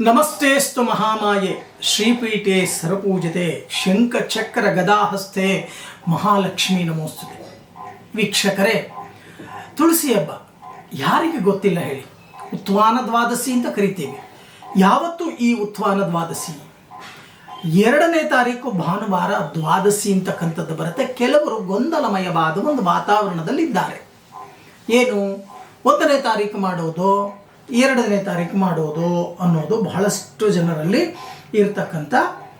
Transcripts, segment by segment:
ನಮಸ್ತೆಸ್ತು ಮಹಾಮಾಯೆ, ಶ್ರೀಪೀಠೆ ಸರಪೂಜತೆ ಶಂಖಚಕ್ರ ಗದಾಹಸ್ತೆ ಮಹಾಲಕ್ಷ್ಮಿ ನಮೋಸ್ತುತೆ. ವೀಕ್ಷಕರೇ, ತುಳಸಿ ಹಬ್ಬ, ಯಾರಿಗೆ ಗೊತ್ತಿಲ್ಲ ಹೇಳಿ ಉತ್ವಾನ ದ್ವಾದಶಿ ಅಂತ ಕರಿತೀವಿ. ಯಾವತ್ತು ಈ ಉತ್ವಾನ ದ್ವಾದಶಿ ಎರಡನೇ ತಾರೀಕು ಭಾನುವಾರ ದ್ವಾದಶಿ ಅಂತಕ್ಕಂಥದ್ದು ಬರುತ್ತೆ. ಕೆಲವರು ಗೊಂದಲಮಯವಾದ ಒಂದು ವಾತಾವರಣದಲ್ಲಿದ್ದಾರೆ. ಏನು, ಒಂದನೇ ತಾರೀಕು ಮಾಡೋದು ಎರಡನೇ ತಾರೀಕು ಮಾಡೋದು ಅನ್ನೋದು ಬಹಳಷ್ಟು ಜನರಲ್ಲಿ ಇರತಕ್ಕಂಥ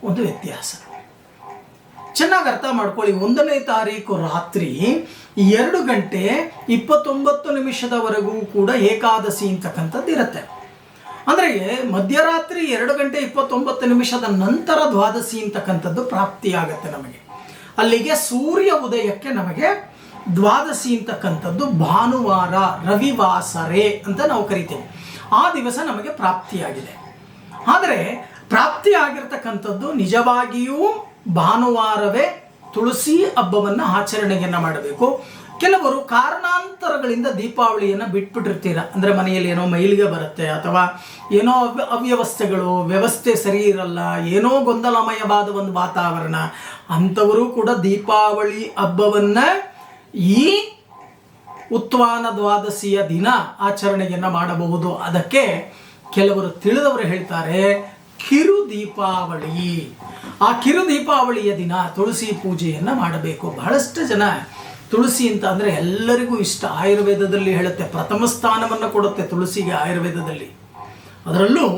ಒಂದು ವ್ಯತ್ಯಾಸ. ಚೆನ್ನಾಗಿ ಅರ್ಥ ಮಾಡ್ಕೊಳ್ಳಿ, ಒಂದನೇ ತಾರೀಕು ರಾತ್ರಿ ಎರಡು ಗಂಟೆ ಇಪ್ಪತ್ತೊಂಬತ್ತು ನಿಮಿಷದವರೆಗೂ ಕೂಡ ಏಕಾದಶಿ ಅಂತಕ್ಕಂಥದ್ದು ಇರುತ್ತೆ. ಅಂದರೆ ಮಧ್ಯರಾತ್ರಿ ಎರಡು ಗಂಟೆ ಇಪ್ಪತ್ತೊಂಬತ್ತು ನಿಮಿಷದ ನಂತರ ದ್ವಾದಶಿ ಅಂತಕ್ಕಂಥದ್ದು ಪ್ರಾಪ್ತಿಯಾಗತ್ತೆ ನಮಗೆ. ಅಲ್ಲಿಗೆ ಸೂರ್ಯ ಉದಯಕ್ಕೆ ನಮಗೆ ದ್ವಾದಶಿ ಅಂತಕ್ಕಂಥದ್ದು ಭಾನುವಾರ, ರವಿವಾಸರೆ ಅಂತ ನಾವು ಕರಿತೇವೆ. ಆ ದಿವಸ ನಮಗೆ ಪ್ರಾಪ್ತಿಯಾಗಿದೆ. ಆದರೆ ಪ್ರಾಪ್ತಿ ಆಗಿರ್ತಕ್ಕಂಥದ್ದು ನಿಜವಾಗಿಯೂ ಭಾನುವಾರವೇ ತುಳಸಿ ಹಬ್ಬವನ್ನು ಆಚರಣೆಯನ್ನು ಮಾಡಬೇಕು. ಕೆಲವರು ಕಾರಣಾಂತರಗಳಿಂದ ದೀಪಾವಳಿಯನ್ನು ಬಿಟ್ಬಿಟ್ಟಿರ್ತೀರ. ಅಂದರೆ ಮನೆಯಲ್ಲಿ ಏನೋ ಮೈಲಿಗೆ ಬರುತ್ತೆ ಅಥವಾ ಏನೋ ಅವ್ಯ, ಅವ್ಯವಸ್ಥೆಗಳು, ವ್ಯವಸ್ಥೆ ಸರಿ ಇರಲ್ಲ, ಏನೋ ಗೊಂದಲಮಯವಾದ ಒಂದು ವಾತಾವರಣ, ಅಂಥವರು ಕೂಡ ದೀಪಾವಳಿ ಹಬ್ಬವನ್ನು ಈ ಉತ್ವಾನ ದ್ವಾದಶಿಯ ದಿನ ಆಚರಣೆಯನ್ನು ಮಾಡಬಹುದು. ಅದಕ್ಕೆ ಕೆಲವರು ತಿಳಿದವರು ಹೇಳ್ತಾರೆ, ಕಿರು ದೀಪಾವಳಿ. ಆ ಕಿರು ದೀಪಾವಳಿಯ ದಿನ ತುಳಸಿ ಪೂಜೆಯನ್ನು ಮಾಡಬೇಕು. ಬಹಳಷ್ಟು ಜನ ತುಳಸಿ ಅಂತ ಅಂದರೆ ಎಲ್ಲರಿಗೂ ಇಷ್ಟ. ಆಯುರ್ವೇದದಲ್ಲಿ ಹೇಳುತ್ತೆ, ಪ್ರಥಮ ಸ್ಥಾನವನ್ನು ಕೊಡುತ್ತೆ ತುಳಸಿಗೆ ಆಯುರ್ವೇದದಲ್ಲಿ. ಅದರಲ್ಲೂ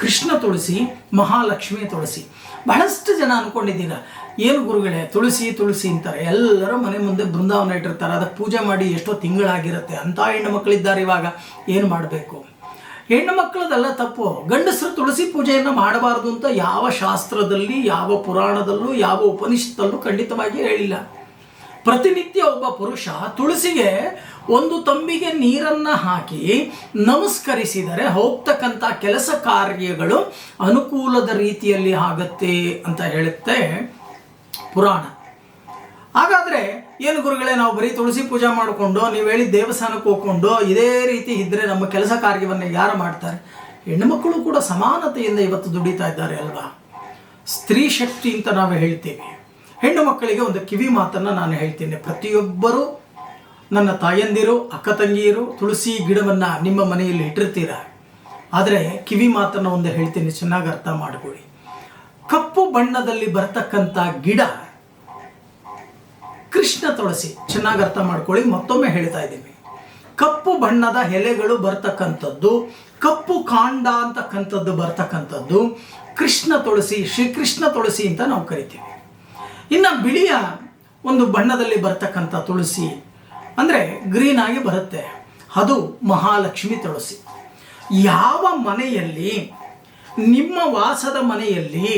ಕೃಷ್ಣ ತುಳಸಿ, ಮಹಾಲಕ್ಷ್ಮಿ ತುಳಸಿ. ಬಹಳಷ್ಟು ಜನ ಅನ್ಕೊಂಡಿದ್ದೀರ, ಏನು ಗುರುಗಳೇ, ತುಳಸಿ ತುಳಸಿ ಅಂತಾರೆ. ಎಲ್ಲರೂ ಮನೆ ಮುಂದೆ ಬೃಂದಾವನ ಇಟ್ಟಿರ್ತಾರೆ. ಅದಕ್ಕೆ ಪೂಜೆ ಮಾಡಿ ಎಷ್ಟೋ ತಿಂಗಳಾಗಿರುತ್ತೆ. ಅಂತ ಹೆಣ್ಣು ಮಕ್ಕಳಿದ್ದಾರೆ ಇವಾಗ. ಏನು ಮಾಡಬೇಕು? ಹೆಣ್ಣು ಮಕ್ಕಳದೆಲ್ಲ ತಪ್ಪು. ಗಂಡಸರು ತುಳಸಿ ಪೂಜೆಯನ್ನು ಮಾಡಬಾರ್ದು ಅಂತ ಯಾವ ಶಾಸ್ತ್ರದಲ್ಲಿ, ಯಾವ ಪುರಾಣದಲ್ಲೂ, ಯಾವ ಉಪನಿಷತ್ತಲ್ಲೂ ಖಂಡಿತವಾಗಿ ಹೇಳಿಲ್ಲ. ಪ್ರತಿನಿತ್ಯ ಒಬ್ಬ ಪುರುಷ ತುಳಸಿಗೆ ಒಂದು ತಂಬಿಗೆ ನೀರನ್ನು ಹಾಕಿ ನಮಸ್ಕರಿಸಿದರೆ ಹೋಗ್ತಕ್ಕಂಥ ಕೆಲಸ ಕಾರ್ಯಗಳು ಅನುಕೂಲದ ರೀತಿಯಲ್ಲಿ ಆಗತ್ತೆ ಅಂತ ಹೇಳುತ್ತೆ ಪುರಾಣ. ಹಾಗಾದರೆ ಏನು ಗುರುಗಳೇ, ನಾವು ಬರೀ ತುಳಸಿ ಪೂಜೆ ಮಾಡಿಕೊಂಡು, ನೀವು ಹೇಳಿ ದೇವಸ್ಥಾನಕ್ಕೆ ಹೋಗ್ಕೊಂಡು, ಇದೇ ರೀತಿ ಇದ್ದರೆ ನಮ್ಮ ಕೆಲಸ ಕಾರ್ಯವನ್ನು ಯಾರು ಮಾಡ್ತಾರೆ? ಹೆಣ್ಣುಮಕ್ಕಳು ಕೂಡ ಸಮಾನತೆಯಿಂದ ಇವತ್ತು ದುಡಿತಾ ಇದ್ದಾರೆ ಅಲ್ವಾ? ಸ್ತ್ರೀ ಶಕ್ತಿ ಅಂತ ನಾವು ಹೇಳ್ತೀವಿ. ಹೆಣ್ಣು ಮಕ್ಕಳಿಗೆ ಒಂದು ಕಿವಿ ಮಾತನ್ನು ನಾನು ಹೇಳ್ತೀನಿ. ಪ್ರತಿಯೊಬ್ಬರು ನನ್ನ ತಾಯಂದಿರು, ಅಕ್ಕ ತಂಗಿಯರು, ತುಳಸಿ ಗಿಡವನ್ನು ನಿಮ್ಮ ಮನೆಯಲ್ಲಿ ಇಟ್ಟಿರ್ತೀರ? ಆದರೆ ಕಿವಿ ಮಾತನ್ನು ಒಂದು ಹೇಳ್ತೀನಿ, ಚೆನ್ನಾಗಿ ಅರ್ಥ ಮಾಡಿಕೊಳ್ಳಿ. ಕಪ್ಪು ಬಣ್ಣದಲ್ಲಿ ಬರ್ತಕ್ಕಂಥ ಗಿಡ ಕೃಷ್ಣ ತುಳಸಿ. ಚೆನ್ನಾಗಿ ಅರ್ಥ ಮಾಡ್ಕೊಳ್ಳಿ, ಮತ್ತೊಮ್ಮೆ ಹೇಳ್ತಾ ಇದ್ದೀನಿ. ಕಪ್ಪು ಬಣ್ಣದ ಎಲೆಗಳು ಬರ್ತಕ್ಕಂಥದ್ದು, ಕಪ್ಪು ಕಾಂಡ ಅಂತಕ್ಕಂಥದ್ದು ಬರ್ತಕ್ಕಂಥದ್ದು ಕೃಷ್ಣ ತುಳಸಿ, ಶ್ರೀಕೃಷ್ಣ ತುಳಸಿ ಅಂತ ನಾವು ಕರಿತೀವಿ. ಇನ್ನು ಬಿಳಿಯ ಒಂದು ಬಣ್ಣದಲ್ಲಿ ಬರ್ತಕ್ಕಂಥ ತುಳಸಿ ಅಂದರೆ ಗ್ರೀನ್ ಆಗಿ ಬರುತ್ತೆ. ಅದು ಮಹಾಲಕ್ಷ್ಮಿ ತುಳಸಿ. ಯಾವ ಮನೆಯಲ್ಲಿ, ನಿಮ್ಮ ವಾಸದ ಮನೆಯಲ್ಲಿ,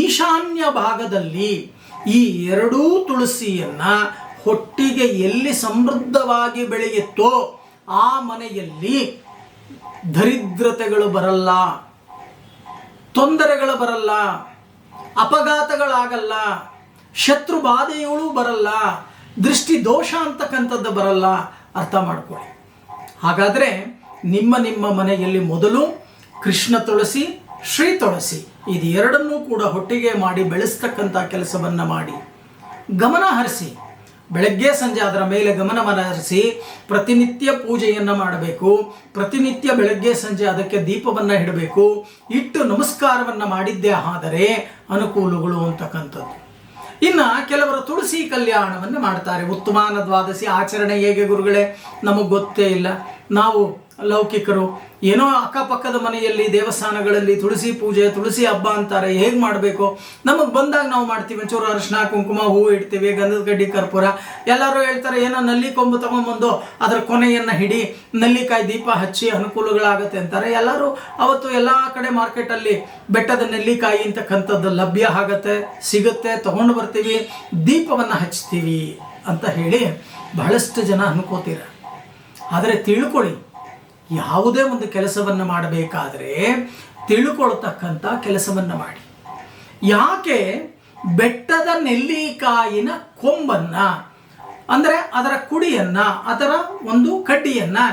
ಈಶಾನ್ಯ ಭಾಗದಲ್ಲಿ ಈ ಎರಡೂ ತುಳಸಿಯನ್ನು ಹೊಟ್ಟಿಗೆ ಎಲ್ಲಿ ಸಮೃದ್ಧವಾಗಿ ಬೆಳೆಯುತ್ತೋ ಆ ಮನೆಯಲ್ಲಿ ದರಿದ್ರತೆಗಳು ಬರಲ್ಲ, ತೊಂದರೆಗಳು ಬರಲ್ಲ, ಅಪಘಾತಗಳಾಗಲ್ಲ ಶತ್ರು ಬಾಧೆಗಳು ಬರಲ್ಲ, ದೃಷ್ಟಿ ದೋಷ ಅಂತಕ್ಕಂಥದ್ದು ಬರಲ್ಲ ಅರ್ಥ ಮಾಡಿಕೊಳ್ಳಿ. ಹಾಗಾದರೆ ನಿಮ್ಮ ನಿಮ್ಮ ಮನೆಯಲ್ಲಿ ಮೊದಲು ಕೃಷ್ಣ ತುಳಸಿ, ಶ್ರೀ ತುಳಸಿ ಇದು ಎರಡನ್ನೂ ಕೂಡ ಹೊಟ್ಟಿಗೆ ಮಾಡಿ ಬೆಳೆಸ್ತಕ್ಕಂಥ ಕೆಲಸವನ್ನು ಮಾಡಿ. ಗಮನ ಹರಿಸಿ, ಬೆಳಗ್ಗೆ ಸಂಜೆ ಅದರ ಮೇಲೆ ಗಮನವನ್ನು ಹರಿಸಿ ಪ್ರತಿನಿತ್ಯ ಪೂಜೆಯನ್ನು ಮಾಡಬೇಕು, ಪ್ರತಿನಿತ್ಯ ಬೆಳಗ್ಗೆ ಸಂಜೆ ಅದಕ್ಕೆ ದೀಪವನ್ನು ಇಡಬೇಕು, ಇಟ್ಟು ನಮಸ್ಕಾರವನ್ನು ಮಾಡಿದ್ದೇ ಆದರೆ ಅನುಕೂಲಗಳು ಅಂತಕ್ಕಂಥದ್ದು. ಇನ್ನು ಕೆಲವರು ತುಳಸಿ ಕಲ್ಯಾಣವನ್ನು ಮಾಡ್ತಾರೆ. ಉತ್ತಮಾನ ದ್ವಾದಶಿ ಆಚರಣೆ ಹೇಗೆ ಗುರುಗಳೇ? ನಮಗೆ ಗೊತ್ತೇ ಇಲ್ಲ. ನಾವು ಲೌಕಿಕರು ಏನೋ ಅಕ್ಕಪಕ್ಕದ ಮನೆಯಲ್ಲಿ ದೇವಸ್ಥಾನಗಳಲ್ಲಿ ತುಳಸಿ ಪೂಜೆ, ತುಳಸಿ ಹಬ್ಬ ಅಂತಾರೆ. ಹೇಗೆ ಮಾಡಬೇಕು? ನಮಗೆ ಬಂದಾಗ ನಾವು ಮಾಡ್ತೀವಿ. ಒಂಚೂರು ಅರಿಶಿನ ಕುಂಕುಮ, ಹೂವು ಇಡ್ತೀವಿ, ಗಂಧದ ಗಡ್ಡಿ, ಕರ್ಪೂರ. ಎಲ್ಲರೂ ಹೇಳ್ತಾರೆ, ಏನೋ ನಲ್ಲಿ ಕೊಂಬು ತಗೊಂಬಂದು ಅದರ ಕೊನೆಯನ್ನು ಹಿಡಿ ನಲ್ಲಿಕಾಯಿ ದೀಪ ಹಚ್ಚಿ ಅನುಕೂಲಗಳಾಗುತ್ತೆ ಅಂತಾರೆ. ಎಲ್ಲರೂ ಅವತ್ತು ಎಲ್ಲ ಕಡೆ ಮಾರ್ಕೆಟಲ್ಲಿ ಬೆಟ್ಟದ ನೆಲ್ಲಿಕಾಯಿ ಅಂತಕ್ಕಂಥದ್ದು ಲಭ್ಯ ಆಗುತ್ತೆ, ಸಿಗುತ್ತೆ. ತಗೊಂಡು ಬರ್ತೀವಿ, ದೀಪವನ್ನು ಹಚ್ತೀವಿ ಅಂತ ಹೇಳಿ ಬಹಳಷ್ಟು ಜನ ಅನ್ಕೋತೀರ. ಆದರೆ ತಿಳ್ಕೊಳ್ಳಿ ಯಾವುದೇ ಒಂದು ಕೆಲಸವನ್ನು ಮಾಡಬೇಕಾದ್ರೆ ತಿಳ್ಕೊಳ್ತಕ್ಕಂಥ ಕೆಲಸವನ್ನು ಮಾಡಿ. ಯಾಕೆ? ಬೆಟ್ಟದ ನೆಲ್ಲಿಕಾಯಿನ ಕೊಂಬನ್ನ, ಅಂದರೆ ಅದರ ಕುಡಿಯನ್ನ, ಅದರ ಒಂದು ಕಡ್ಡಿಯನ್ನು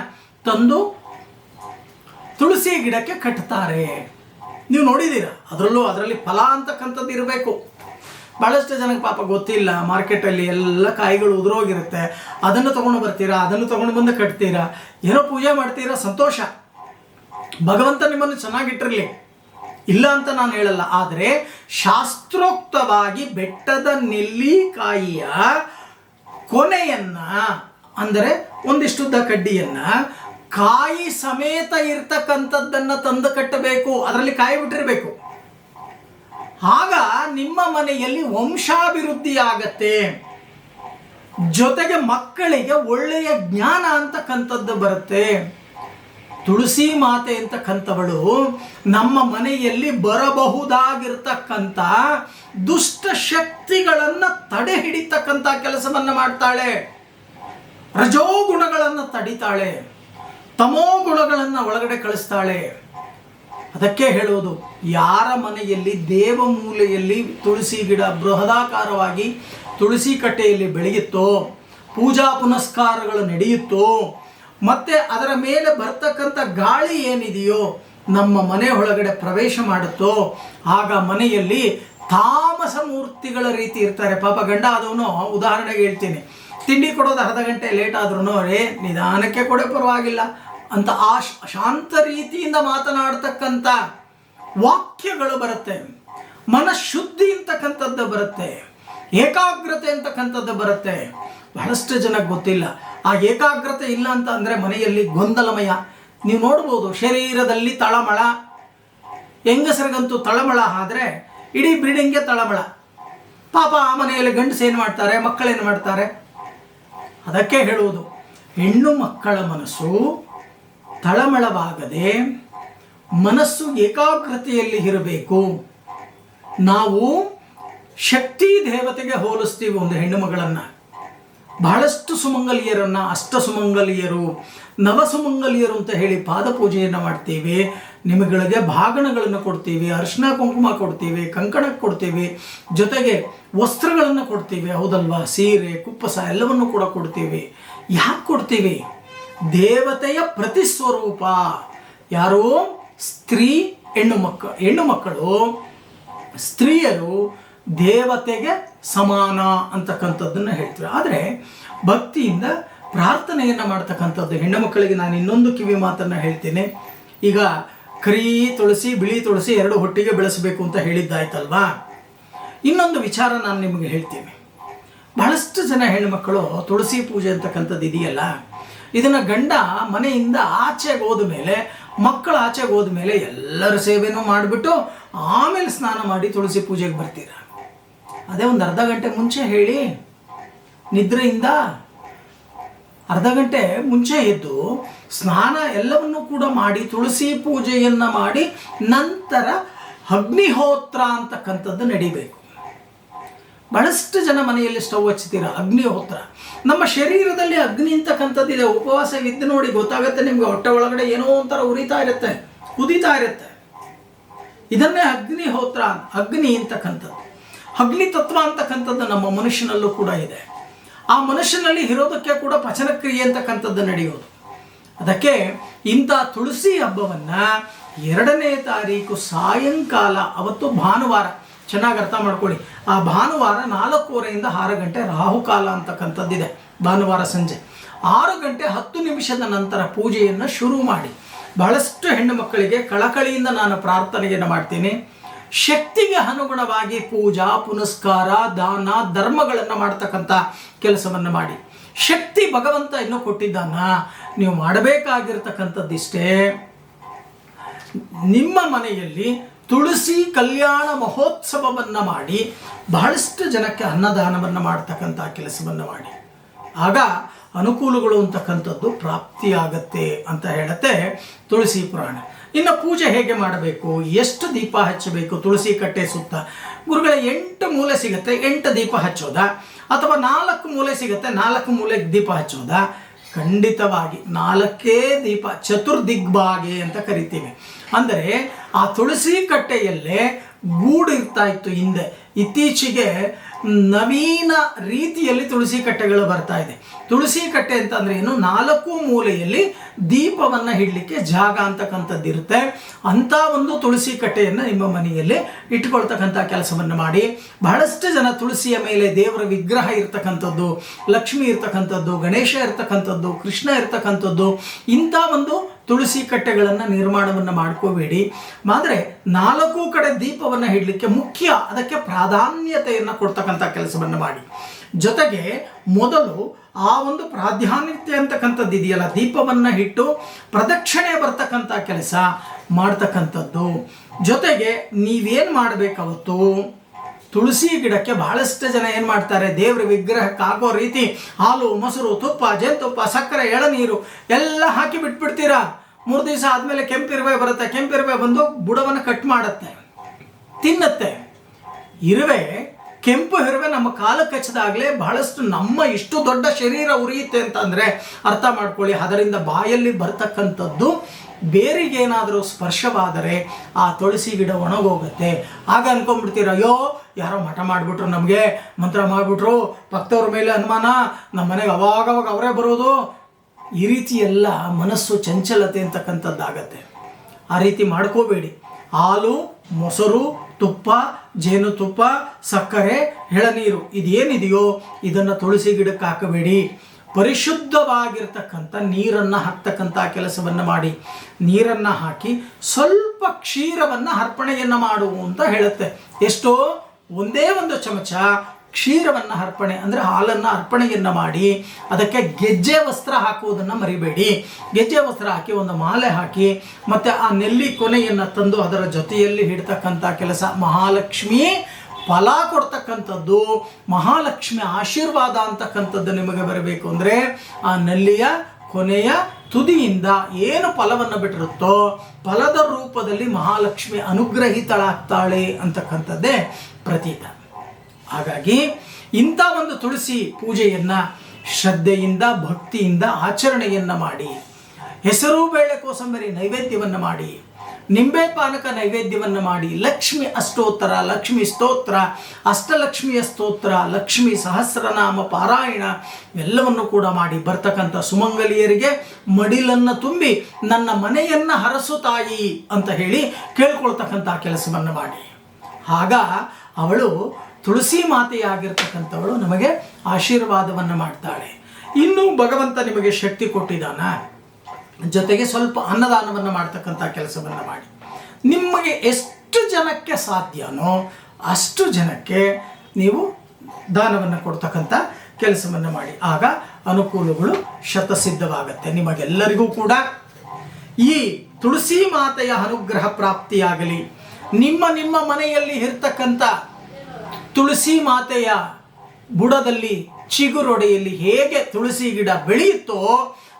ತಂದು ತುಳಸಿ ಗಿಡಕ್ಕೆ ಕಟ್ತಾರೆ. ನೀವು ನೋಡಿದ್ದೀರಾ? ಅದರಲ್ಲೂ ಅದರಲ್ಲಿ ಫಲ ಅಂತಕ್ಕಂಥದ್ದು ಇರಬೇಕು. ಭಾಳಷ್ಟು ಜನಕ್ಕೆ ಪಾಪ ಗೊತ್ತಿಲ್ಲ ಮಾರ್ಕೆಟಲ್ಲಿ ಎಲ್ಲ ಕಾಯಿಗಳು ಉದುರೋಗಿರುತ್ತೆ. ಅದನ್ನು ತೊಗೊಂಡು ಬರ್ತೀರಾ, ಅದನ್ನು ತೊಗೊಂಡು ಬಂದು ಕಟ್ತೀರಾ? ಏನೋ ಪೂಜೆ ಮಾಡ್ತೀರಾ, ಸಂತೋಷ. ಭಗವಂತ ನಿಮ್ಮನ್ನು ಚೆನ್ನಾಗಿಟ್ಟಿರಲಿ. ಇಲ್ಲ ಅಂತ ನಾನು ಹೇಳಲ್ಲ, ಆದರೆ ಶಾಸ್ತ್ರೋಕ್ತವಾಗಿ ಬೆಟ್ಟದ ನೆಲ್ಲಿಕಾಯಿಯ ಕೊನೆಯನ್ನ, ಅಂದರೆ ಒಂದಿಷ್ಟುದ್ದ ಕಡ್ಡಿಯನ್ನು, ಕಾಯಿ ಸಮೇತ ಇರ್ತಕ್ಕಂಥದ್ದನ್ನು ತಂದು ಕಟ್ಟಬೇಕು, ಅದರಲ್ಲಿ ಕಾಯಿ ಬಿಟ್ಟಿರಬೇಕು. ಆಗ ನಿಮ್ಮ ಮನೆಯಲ್ಲಿ ವಂಶಾಭಿವೃದ್ಧಿ ಆಗತ್ತೆ ಜೊತೆಗೆ ಮಕ್ಕಳಿಗೆ ಒಳ್ಳೆಯ ಜ್ಞಾನ ಅಂತಕ್ಕಂಥದ್ದು ಬರುತ್ತೆ. ತುಳಸಿ ಮಾತೆ ಅಂತಕ್ಕಂಥವಳು ನಮ್ಮ ಮನೆಯಲ್ಲಿ ಬರಬಹುದಾಗಿರ್ತಕ್ಕಂಥ ದುಷ್ಟ ಶಕ್ತಿಗಳನ್ನು ತಡೆ ಹಿಡಿತಕ್ಕಂಥ ಕೆಲಸವನ್ನು ಮಾಡ್ತಾಳೆ. ರಜೋಗುಣಗಳನ್ನು ತಡಿತಾಳೆ. ತಮೋ ಗುಣಗಳನ್ನು ಒಳಗಡೆ ಕಳಿಸ್ತಾಳೆ. ಅದಕ್ಕೆ ಹೇಳೋದು ಯಾರ ಮನೆಯಲ್ಲಿ ದೇವಮೂಲೆಯಲ್ಲಿ ತುಳಸಿ ಗಿಡ ಬೃಹದಾಕಾರವಾಗಿ ತುಳಸಿ ಕಟ್ಟೆಯಲ್ಲಿ ಬೆಳೆಯುತ್ತೋ, ಪೂಜಾ ಪುನಸ್ಕಾರಗಳು ನಡೆಯುತ್ತೋ, ಮತ್ತೆ ಅದರ ಮೇಲೆ ಬರ್ತಕ್ಕಂಥ ಗಾಳಿ ಏನಿದೆಯೋ, ನಮ್ಮ ಮನೆ ಒಳಗಡೆ ಪ್ರವೇಶ ಮಾಡುತ್ತೋ, ಆಗ ಮನೆಯಲ್ಲಿ ತಾಮಸ ಮೂರ್ತಿಗಳ ರೀತಿ ಇರ್ತಾರೆ. ಪಾಪ ಗಂಡ ಆದವನು ಉದಾಹರಣೆಗೆ ಹೇಳ್ತೀನಿ. ತಿಂಡಿ ಕೊಡೋದು ಅರ್ಧ ಗಂಟೆ ಲೇಟ್ ಆದ್ರೂ ರೇ ನಿಧಾನಕ್ಕೆ ಕೊಡೆ ಪರವಾಗಿಲ್ಲ. ಅಂತ ಆ ಶಾಂತ ರೀತಿಯಿಂದ ಮಾತನಾಡ್ತಕ್ಕಂಥ ವಾಕ್ಯಗಳು ಬರುತ್ತೆ. ಮನಃಶುದ್ಧಿ ಅಂತಕ್ಕಂಥದ್ದು ಬರುತ್ತೆ. ಏಕಾಗ್ರತೆ ಅಂತಕ್ಕಂಥದ್ದು ಬರುತ್ತೆ. ಬಹಳಷ್ಟು ಜನಕ್ಕೆ ಗೊತ್ತಿಲ್ಲ. ಆ ಏಕಾಗ್ರತೆ ಇಲ್ಲ ಅಂತ ಅಂದರೆ ಮನೆಯಲ್ಲಿ ಗೊಂದಲಮಯ. ನೀವು ನೋಡ್ಬೋದು, ಶರೀರದಲ್ಲಿ ತಳಮಳ. ಹೆಂಗಸರಿಗಂತೂ ತಳಮಳ ಆದರೆ ಇಡೀ ಬಿಲ್ಡಿಂಗ್ಗೆ ತಳಮಳ. ಪಾಪ ಆ ಮನೆಯಲ್ಲಿ ಗಂಡಸು ಏನು ಮಾಡ್ತಾರೆ, ಮಕ್ಕಳೇನು ಮಾಡ್ತಾರೆ? ಅದಕ್ಕೆ ಹೇಳುವುದು, ಹೆಣ್ಣು ಮಕ್ಕಳ ಮನಸ್ಸು ತಳಮಳವಾಗದೆ ಮನಸ್ಸು ಏಕಾಗ್ರತೆಯಲ್ಲಿ ಇರಬೇಕು. ನಾವು ಶಕ್ತಿ ದೇವತೆಗೆ ಹೋಲಿಸ್ತೀವಿ ಒಂದು ಹೆಣ್ಣು ಮಗಳನ್ನು. ಬಹಳಷ್ಟು ಸುಮಂಗಲಿಯರನ್ನು ಅಷ್ಟ ಸುಮಂಗಲಿಯರು ನವಸುಮಂಗಲಿಯರು ಅಂತ ಹೇಳಿ ಪಾದಪೂಜೆಯನ್ನು ಮಾಡ್ತೀವಿ. ನಿಮಗಳಿಗೆ ಭಾಗಣಗಳನ್ನು ಕೊಡ್ತೀವಿ, ಅರಿಶಿನ ಕುಂಕುಮ ಕೊಡ್ತೀವಿ, ಕಂಕಣ ಕೊಡ್ತೀವಿ, ಜೊತೆಗೆ ವಸ್ತ್ರಗಳನ್ನು ಕೊಡ್ತೀವಿ. ಹೌದಲ್ವಾ? ಸೀರೆ, ಕುಪ್ಪಸ ಎಲ್ಲವನ್ನು ಕೂಡ ಕೊಡ್ತೀವಿ. ಯಾಕೆ ಕೊಡ್ತೀವಿ? ದೇವತೆಯ ಪ್ರತಿಸ್ವರೂಪ. ಯಾರು? ಸ್ತ್ರೀ, ಹೆಣ್ಣು ಮಕ್ಕ, ಹೆಣ್ಣು ಮಕ್ಕಳು. ಸ್ತ್ರೀಯರು ದೇವತೆಗೆ ಸಮಾನ ಅಂತಕ್ಕಂಥದ್ದನ್ನು ಹೇಳ್ತೀವಿ ಆದರೆ ಭಕ್ತಿಯಿಂದ ಪ್ರಾರ್ಥನೆಯನ್ನು ಮಾಡ್ತಕ್ಕಂಥದ್ದು ಹೆಣ್ಣು ಮಕ್ಕಳಿಗೆ ನಾನು ಇನ್ನೊಂದು ಕಿವಿ ಮಾತನ್ನು ಹೇಳ್ತೀನಿ. ಈಗ ಕರಿ ತುಳಸಿ, ಬಿಳಿ ತುಳಸಿ ಎರಡು ಹೊಟ್ಟಿಗೆ ಬೆಳೆಸಬೇಕು ಅಂತ ಹೇಳಿದ್ದಾಯ್ತಲ್ವಾ? ಇನ್ನೊಂದು ವಿಚಾರ ನಾನು ನಿಮಗೆ ಹೇಳ್ತೀನಿ. ಬಹಳಷ್ಟು ಜನ ಹೆಣ್ಣುಮಕ್ಕಳು ತುಳಸಿ ಪೂಜೆ ಅಂತಕ್ಕಂಥದ್ದು ಇದೆಯಲ್ಲ ಇದನ್ನು ಗಂಡ ಮನೆಯಿಂದ ಆಚೆಗೆ ಹೋದ ಮೇಲೆ, ಮಕ್ಕಳ ಆಚೆಗೆ ಹೋದ ಮೇಲೆ ಎಲ್ಲರ ಸೇವೆನೂ ಮಾಡಿಬಿಟ್ಟು ಆಮೇಲೆ ಸ್ನಾನ ಮಾಡಿ ತುಳಸಿ ಪೂಜೆಗೆ ಬರ್ತೀರ. ಅದೇ ಒಂದು ಅರ್ಧ ಗಂಟೆ ಮುಂಚೆ ಹೇಳಿ, ನಿದ್ರೆಯಿಂದ ಅರ್ಧ ಗಂಟೆ ಮುಂಚೆ ಎದ್ದು ಸ್ನಾನ ಎಲ್ಲವನ್ನೂ ಕೂಡ ಮಾಡಿ, ತುಳಸಿ ಪೂಜೆಯನ್ನು ಮಾಡಿ ನಂತರ ಅಗ್ನಿಹೋತ್ರ ಅಂತಕ್ಕಂಥದ್ದು ನಡಿಬೇಕು. ಬಹಳಷ್ಟು ಜನ ಮನೆಯಲ್ಲಿ ಸ್ಟವ್ ಹಚ್ತೀರ ಅಗ್ನಿಹೋತ್ರ ನಮ್ಮ ಶರೀರದಲ್ಲಿ ಅಗ್ನಿ ಅಂತಕ್ಕಂಥದ್ದಿದೆ ಉಪವಾಸವಿದ್ದು ನೋಡಿ ಗೊತ್ತಾಗುತ್ತೆ ನಿಮ್ಗೆ, ಹೊಟ್ಟೆ ಒಳಗಡೆ ಏನೋ ಒಂಥರ ಉರಿತಾ ಇರುತ್ತೆ, ಕುದೀತಾ ಇರುತ್ತೆ. ಇದನ್ನೇ ಅಗ್ನಿಹೋತ್ರ ಅಗ್ನಿ ಅಂತಕ್ಕಂಥದ್ದು. ಅಗ್ನಿ ತತ್ವ ಅಂತಕ್ಕಂಥದ್ದು ನಮ್ಮ ಮನುಷ್ಯನಲ್ಲೂ ಕೂಡ ಇದೆ. ಆ ಮನುಷ್ಯನಲ್ಲಿ ಇರೋದಕ್ಕೆ ಕೂಡ ಪಚನಕ್ರಿಯೆ ಅಂತಕ್ಕಂಥದ್ದು ನಡೆಯೋದು. ಅದಕ್ಕೆ ಇಂಥ ತುಳಸಿ ಹಬ್ಬವನ್ನು ಎರಡನೇ ತಾರೀಕು ಸಾಯಂಕಾಲ, ಅವತ್ತು ಭಾನುವಾರ ಚೆನ್ನಾಗಿ ಅರ್ಥ ಮಾಡ್ಕೊಳ್ಳಿ. ಆ ಭಾನುವಾರ ನಾಲ್ಕೂವರೆಯಿಂದ ಆರು ಗಂಟೆ ರಾಹುಕಾಲ ಅಂತಕ್ಕಂಥದ್ದಿದೆ, ಭಾನುವಾರ ಸಂಜೆ. ಆರು ಗಂಟೆ ಹತ್ತು ನಿಮಿಷದ ನಂತರ ಪೂಜೆಯನ್ನು ಶುರು ಮಾಡಿ. ಬಹಳಷ್ಟು ಹೆಣ್ಣು ಮಕ್ಕಳಿಗೆ ಕಳಕಳಿಯಿಂದ ನಾನು ಪ್ರಾರ್ಥನೆಯನ್ನು ಮಾಡ್ತೀನಿ. ಶಕ್ತಿಗೆ ಅನುಗುಣವಾಗಿ ಪೂಜಾ, ಪುನಸ್ಕಾರ, ದಾನ, ಧರ್ಮಗಳನ್ನು ಮಾಡ್ತಕ್ಕಂಥ ಕೆಲಸವನ್ನು ಮಾಡಿ. ಶಕ್ತಿ ಭಗವಂತ ಇನ್ನೂ ಕೊಟ್ಟಿದ್ದಾನ. ನೀವು ಮಾಡಬೇಕಾಗಿರ್ತಕ್ಕಂಥದ್ದಿಷ್ಟೇ. ನಿಮ್ಮ ಮನೆಯಲ್ಲಿ ತುಳಸಿ ಕಲ್ಯಾಣ ಮಹೋತ್ಸವವನ್ನು ಮಾಡಿ, ಬಹಳಷ್ಟು ಜನಕ್ಕೆ ಅನ್ನದಾನವನ್ನು ಮಾಡ್ತಕ್ಕಂಥ ಕೆಲಸವನ್ನು ಮಾಡಿ. ಆಗ ಅನುಕೂಲಗಳು ಅಂತಕ್ಕಂಥದ್ದು ಪ್ರಾಪ್ತಿಯಾಗತ್ತೆ ಅಂತ ಹೇಳುತ್ತೆ ತುಳಸಿ ಪುರಾಣ. ಇನ್ನು ಪೂಜೆ ಹೇಗೆ ಮಾಡಬೇಕು? ಎಷ್ಟು ದೀಪ ಹಚ್ಚಬೇಕು? ತುಳಸಿ ಕಟ್ಟೆ ಸುತ್ತ? ಗುರುಗಳ, ಎಂಟು ಮೂಲೆ ಸಿಗುತ್ತೆ, ಎಂಟು ದೀಪ ಹಚ್ಚೋದಾ? ಅಥವಾ ನಾಲ್ಕು ಮೂಲೆ ಸಿಗುತ್ತೆ, ನಾಲ್ಕು ಮೂಲೆಗೆ ದೀಪ ಹಚ್ಚೋದಾ? ಖಂಡಿತವಾಗಿ ನಾಲ್ಕೇ ದೀಪ ಚತುರ್ದಿಗ್ಬಾಗೆ ಅಂತ ಕರಿತೀವಿ. ಅಂದರೆ ಆ ತುಳಸಿ ಕಟ್ಟೆಯಲ್ಲೇ ಗೂಡು ಇರ್ತಾ ಇತ್ತು ಹಿಂದೆ. ಇತ್ತೀಚೆಗೆ ನವೀನ ರೀತಿಯಲ್ಲಿ ತುಳಸಿ ಕಟ್ಟೆಗಳು ಬರ್ತಾ ಇದೆ. ತುಳಸಿ ಕಟ್ಟೆ ಅಂತಂದ್ರೆ ಏನು? ನಾಲ್ಕು ಮೂಲೆಯಲ್ಲಿ ದೀಪವನ್ನು ಇಡಲಿಕ್ಕೆ ಜಾಗ ಅಂತಕ್ಕಂಥದ್ದು ಇರುತ್ತೆ ಅಂಥ ಒಂದು ತುಳಸಿ ಕಟ್ಟೆಯನ್ನು ನಿಮ್ಮ ಮನೆಯಲ್ಲಿ ಇಟ್ಕೊಳ್ತಕ್ಕಂಥ ಕೆಲಸವನ್ನು ಮಾಡಿ. ಬಹಳಷ್ಟು ಜನ ತುಳಸಿಯ ಮೇಲೆ ದೇವರ ವಿಗ್ರಹ ಇರ್ತಕ್ಕಂಥದ್ದು, ಲಕ್ಷ್ಮಿ ಇರ್ತಕ್ಕಂಥದ್ದು, ಗಣೇಶ ಇರ್ತಕ್ಕಂಥದ್ದು, ಕೃಷ್ಣ ಇರ್ತಕ್ಕಂಥದ್ದು, ಇಂಥ ಒಂದು ತುಳಸಿ ಕಟ್ಟೆಗಳನ್ನು ನಿರ್ಮಾಣವನ್ನು ಮಾಡ್ಕೋಬೇಡಿ. ಆದರೆ ನಾಲ್ಕು ಕಡೆ ದೀಪವನ್ನು ಇಡಲಿಕ್ಕೆ ಮುಖ್ಯ ಅದಕ್ಕೆ ಪ್ರಾಧಾನ್ಯತೆಯನ್ನು ಕೊಡ್ತಕ್ಕಂಥ ಕೆಲಸವನ್ನು ಮಾಡಿ. ಜೊತೆಗೆ ಮೊದಲು ಆ ಒಂದು ಪ್ರಾಧಾನ್ಯತೆ ಅಂತಕ್ಕಂಥದ್ದು ಇದೆಯಲ್ಲ, ದೀಪವನ್ನು ಇಟ್ಟು ಪ್ರದಕ್ಷಿಣೆ ಬರ್ತಕ್ಕಂಥ ಕೆಲಸ ಮಾಡ್ತಕ್ಕಂಥದ್ದು. ಜೊತೆಗೆ ನೀವೇನು ಮಾಡಬೇಕವತ್ತು? ತುಳಸಿ ಗಿಡಕ್ಕೆ ಬಹಳಷ್ಟು ಜನ ಏನು ಮಾಡ್ತಾರೆ? ದೇವ್ರ ವಿಗ್ರಹಕ್ಕೆ ಆಗೋ ರೀತಿ ಹಾಲು, ಮೊಸರು, ತುಪ್ಪ, ಜೇನುತುಪ್ಪ, ಸಕ್ಕರೆ, ಎಳನೀರು ಎಲ್ಲ ಹಾಕಿ ಬಿಟ್ಬಿಡ್ತೀರಾ? ಮೂರು ದಿವಸ ಆದಮೇಲೆ ಕೆಂಪಿರುವೆ ಬರುತ್ತೆ. ಕೆಂಪಿರುವೆ ಬಂದು ಬುಡವನ್ನು ಕಟ್ ಮಾಡುತ್ತೆ. ತಿನ್ನತ್ತೆ. ಇರುವೆ, ಕೆಂಪು ಇರುವೆ ನಮ್ಮ ಕಾಲ ಕಚ್ಚದಾಗಲೇ ಬಹಳಷ್ಟು ನಮ್ಮ ಇಷ್ಟು ದೊಡ್ಡ ಶರೀರ ಉರಿಯುತ್ತೆ ಅಂತಂದರೆ ಅರ್ಥ ಮಾಡ್ಕೊಳ್ಳಿ. ಅದರಿಂದ ಬಾಯಲ್ಲಿ ಬರ್ತಕ್ಕಂಥದ್ದು ಬೇರಿಗೇನಾದರೂ ಸ್ಪರ್ಶವಾದರೆ ಆ ತುಳಸಿ ಗಿಡ ಒಣಗೋಗುತ್ತೆ. ಆಗ ಅನ್ಕೊಂಡ್ಬಿಡ್ತೀರ, ಅಯ್ಯೋ, ಯಾರೋ ಮಠ ಮಾಡಿಬಿಟ್ರು ನಮಗೆ, ಮಂತ್ರ ಮಾಡಿಬಿಟ್ರು, ಭಕ್ತವ್ರ ಮೇಲೆ ಅನುಮಾನ ನಮ್ಮ ಮನೆಗೆ ಅವಾಗವಾಗ ಅವರೇ ಬರೋದು ಈ ರೀತಿ ಎಲ್ಲ ಮನಸ್ಸು ಚಂಚಲತೆ ಅಂತಕ್ಕಂಥದ್ದಾಗತ್ತೆ. ಆ ರೀತಿ ಮಾಡ್ಕೋಬೇಡಿ. ಹಾಲು, ಮೊಸರು, ತುಪ್ಪ ಜೇನುತುಪ್ಪ ಸಕ್ಕರೆ, ಎಳನೀರು ಇದೇನಿದೆಯೋ ಇದನ್ನು ತುಳಸಿ ಗಿಡಕ್ಕೆ ಹಾಕಬೇಡಿ. ಪರಿಶುದ್ಧವಾಗಿರ್ತಕ್ಕಂಥ ನೀರನ್ನು ಹಾಕ್ತಕ್ಕಂಥ ಕೆಲಸವನ್ನು ಮಾಡಿ. ನೀರನ್ನು ಹಾಕಿ ಸ್ವಲ್ಪ ಕ್ಷೀರವನ್ನು ಅರ್ಪಣೆಯನ್ನು ಮಾಡು ಅಂತ ಹೇಳುತ್ತೆ. ಎಷ್ಟೋ, ಒಂದೇ ಒಂದು ಚಮಚ ಕ್ಷೀರವನ್ನು ಅರ್ಪಣೆ, ಅಂದರೆ ಹಾಲನ್ನು ಅರ್ಪಣೆಯನ್ನು ಮಾಡಿ, ಅದಕ್ಕೆ ಗೆಜ್ಜೆ ವಸ್ತ್ರ ಹಾಕುವುದನ್ನು ಮರಿಬೇಡಿ. ಗೆಜ್ಜೆ ವಸ್ತ್ರ ಹಾಕಿ ಒಂದು ಮಾಲೆ ಹಾಕಿ, ಮತ್ತು ಆ ನೆಲ್ಲಿ ಕೊನೆಯನ್ನು ತಂದು ಅದರ ಜೊತೆಯಲ್ಲಿ ಹಿಡ್ತಕ್ಕಂಥ ಕೆಲಸ. ಮಹಾಲಕ್ಷ್ಮಿ ಫಲ ಕೊಡ್ತಕ್ಕಂಥದ್ದು, ಮಹಾಲಕ್ಷ್ಮಿ ಆಶೀರ್ವಾದ ಅಂತಕ್ಕಂಥದ್ದು ನಿಮಗೆ ಬರಬೇಕು ಅಂದರೆ, ಆ ನೆಲ್ಲಿಯ ಕೊನೆಯ ತುದಿಯಿಂದ ಏನು ಫಲವನ್ನು ಬಿಟ್ಟಿರುತ್ತೋ, ಫಲದ ರೂಪದಲ್ಲಿ ಮಹಾಲಕ್ಷ್ಮಿ ಅನುಗ್ರಹಿತಳಾಗ್ತಾಳೆ ಅಂತಕ್ಕಂಥದ್ದೇ ಪ್ರತೀತ. ಹಾಗಾಗಿ ಇಂಥ ಒಂದು ತುಳಸಿ ಪೂಜೆಯನ್ನು ಶ್ರದ್ಧೆಯಿಂದ, ಭಕ್ತಿಯಿಂದ, ಆಚರಣೆಯನ್ನು ಮಾಡಿ, ಹೆಸರು ಬೇಳೆ ಕೋಸಂಬರಿ ನೈವೇದ್ಯವನ್ನು ಮಾಡಿ, ನಿಂಬೆ ಪಾನಕ ನೈವೇದ್ಯವನ್ನು ಮಾಡಿ, ಲಕ್ಷ್ಮಿ ಅಷ್ಟೋತ್ತರ, ಲಕ್ಷ್ಮಿ ಸ್ತೋತ್ರ, ಅಷ್ಟಲಕ್ಷ್ಮಿಯ ಸ್ತೋತ್ರ, ಲಕ್ಷ್ಮಿ ಸಹಸ್ರನಾಮ ಪಾರಾಯಣ ಎಲ್ಲವನ್ನು ಕೂಡ ಮಾಡಿ ಬರ್ತಕ್ಕಂಥ ಸುಮಂಗಲಿಯರಿಗೆ ಮಡಿಲನ್ನು ತುಂಬಿ ನನ್ನ ಮನೆಯನ್ನು ಹರಸು ತಾಯಿ ಅಂತ ಹೇಳಿ ಕೇಳ್ಕೊಳ್ತಕ್ಕಂಥ ಕೆಲಸವನ್ನು ಮಾಡಿ. ಆಗ ಅವಳು ತುಳಸಿ ಮಾತೆಯಾಗಿರ್ತಕ್ಕಂಥವಳು ನಮಗೆ ಆಶೀರ್ವಾದವನ್ನು ಮಾಡ್ತಾಳೆ. ಇನ್ನು ಭಗವಂತ ನಿಮಗೆ ಶಕ್ತಿ ಕೊಟ್ಟಿದ್ದಾನ. ಜೊತೆಗೆ ಸ್ವಲ್ಪ ಅನ್ನದಾನವನ್ನು ಮಾಡ್ತಕ್ಕಂಥ ಕೆಲಸವನ್ನು ಮಾಡಿ. ನಿಮಗೆ ಎಷ್ಟು ಜನಕ್ಕೆ ಸಾಧ್ಯನೋ ಅಷ್ಟು ಜನಕ್ಕೆ ನೀವು ದಾನವನ್ನು ಕೊಡ್ತಕ್ಕಂಥ ಕೆಲಸವನ್ನು ಮಾಡಿ. ಆಗ ಅನುಕೂಲಗಳು ಶತಸಿದ್ಧವಾಗುತ್ತೆ. ನಿಮಗೆಲ್ಲರಿಗೂ ಕೂಡ. ಈ ತುಳಸಿ ಮಾತೆಯ ಅನುಗ್ರಹ ಪ್ರಾಪ್ತಿಯಾಗಲಿ. ನಿಮ್ಮ ನಿಮ್ಮ ಮನೆಯಲ್ಲಿ ಇರ್ತಕ್ಕಂಥ ತುಳಸಿ ಮಾತೆಯ ಬುಡದಲ್ಲಿ ಚಿಗುರೊಡೆಯಲ್ಲಿ ಹೇಗೆ ತುಳಸಿ ಗಿಡ ಬೆಳೆಯುತ್ತೋ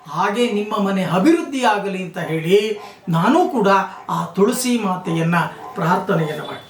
ಹಾಗೆ ನಿಮ್ಮ ಮನೆ ಅಭಿವೃದ್ಧಿಯಾಗಲಿ ಅಂತ ಹೇಳಿ ನಾನು ಕೂಡ ಆ ತುಳಸಿ ಮಾತೆಯನ್ನು ಪ್ರಾರ್ಥನೆಯನ್ನು ಮಾಡ್ತೀನಿ.